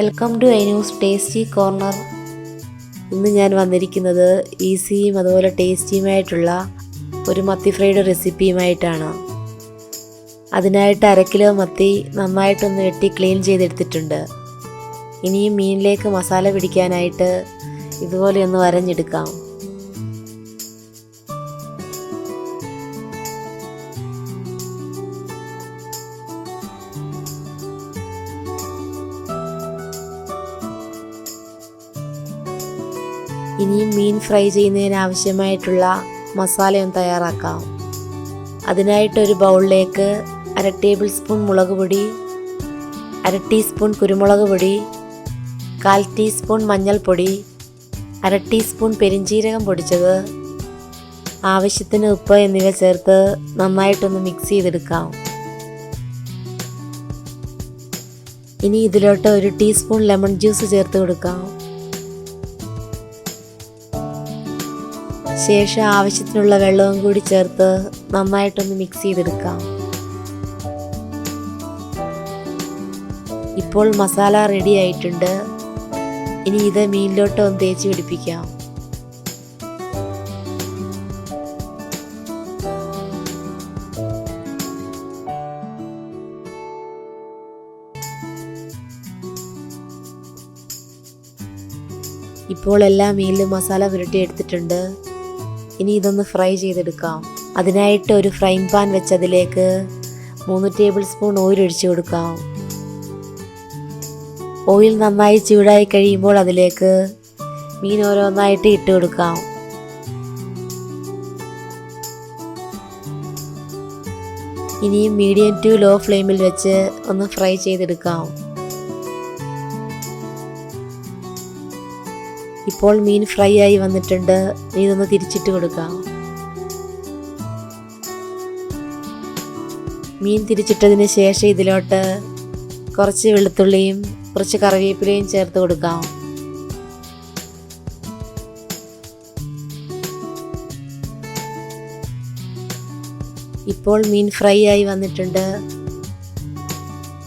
Welcome to news tasty corner ഇന്ന് ഞാൻ വന്നിരിക്കുന്നത് ഈസിയും അതുപോലെ ടേസ്റ്റിയുമായിട്ടുള്ള ഒരു മത്തി ഫ്രൈഡ് റെസിപ്പിയുമായിട്ടാണ്. അതിനായിട്ട് അര കിലോ മത്തി നന്നായിട്ടൊന്ന് വെട്ടി ക്ലീൻ ചെയ്തെടുത്തിട്ടുണ്ട്. ഇനിയും മീനിലേക്ക് മസാല പിടിക്കാനായിട്ട് ഇതുപോലെ ഒന്ന് വരഞ്ഞെടുക്കാം. ഇനിയും മീൻ ഫ്രൈ ചെയ്യുന്നതിന് ആവശ്യമായിട്ടുള്ള മസാലയും തയ്യാറാക്കാം. അതിനായിട്ടൊരു ബൗളിലേക്ക് അര ടേബിൾ സ്പൂൺ മുളക് പൊടി അര ടീസ്പൂൺ കുരുമുളക് പൊടി കാൽ ടീസ്പൂൺ മഞ്ഞൾപ്പൊടി അര ടീസ്പൂൺ പെരിഞ്ചീരകം പൊടിച്ചത് ആവശ്യത്തിന് ഉപ്പ് എന്നിവ ചേർത്ത് നന്നായിട്ടൊന്ന് മിക്സ് ചെയ്തെടുക്കാം. ഇനി ഇതിലോട്ട് ഒരു ടീസ്പൂൺ ലെമൺ ജ്യൂസ് ചേർത്ത് കൊടുക്കാം. ശേഷം ആവശ്യത്തിനുള്ള വെള്ളവും കൂടി ചേർത്ത് നന്നായിട്ടൊന്ന് മിക്സ് ചെയ്തെടുക്കാം. ഇപ്പോൾ മസാല റെഡി ആയിട്ടുണ്ട്. ഇനി ഇത് മീനിലോട്ട് ഒന്ന് തേച്ച് പിടിപ്പിക്കാം. ഇപ്പോൾ എല്ലാ മീനിലും മസാല പുരട്ടി എടുത്തിട്ടുണ്ട്. ഇനി ഇതൊന്ന് ഫ്രൈ ചെയ്തെടുക്കാം. അതിനായിട്ട് ഒരു ഫ്രൈങ് പാൻ വെച്ച് അതിലേക്ക് മൂന്ന് ടേബിൾ സ്പൂൺ ഓയിൽ ഒഴിച്ചു കൊടുക്കാം. ഓയിൽ നന്നായി ചൂടായി കഴിയുമ്പോൾ അതിലേക്ക് മീൻ ഓരോന്നായിട്ട് ഇട്ട് കൊടുക്കാം. ഇനിയും മീഡിയം ടു ലോ ഫ്ലെയിമിൽ വെച്ച് ഒന്ന് ഫ്രൈ ചെയ്തെടുക്കാം. ഇപ്പോൾ മീൻ ഫ്രൈ ആയി വന്നിട്ടുണ്ട്. നീ ഇതൊന്ന് തിരിച്ചിട്ട് കൊടുക്കാം. മീൻ തിരിച്ചിട്ടതിന് ശേഷം ഇതിലോട്ട് കുറച്ച് വെളുത്തുള്ളിയും കുറച്ച് കറിവേപ്പിലയും ചേർത്ത് കൊടുക്കാം. ഇപ്പോൾ മീൻ ഫ്രൈ ആയി വന്നിട്ടുണ്ട്.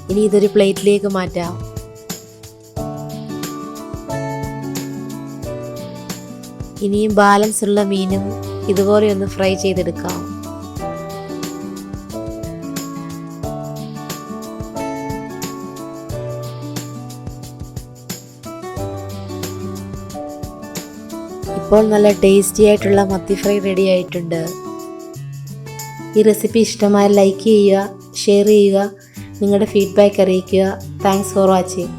ഇനി ഇതൊരു പ്ലേറ്റിലേക്ക് മാറ്റാം. ഇനിയും ബാലൻസ് ഉള്ള മീനും ഇതുപോലെ ഒന്ന് ഫ്രൈ ചെയ്തെടുക്കാം. ഇപ്പോൾ നല്ല ടേസ്റ്റി ആയിട്ടുള്ള മത്തി ഫ്രൈ റെഡി ആയിട്ടുണ്ട്. ഈ റെസിപ്പി ഇഷ്ടമായ ലൈക്ക് ചെയ്യുക ഷെയർ ചെയ്യുക നിങ്ങളുടെ ഫീഡ്ബാക്ക് അറിയിക്കുക. Thanks for watching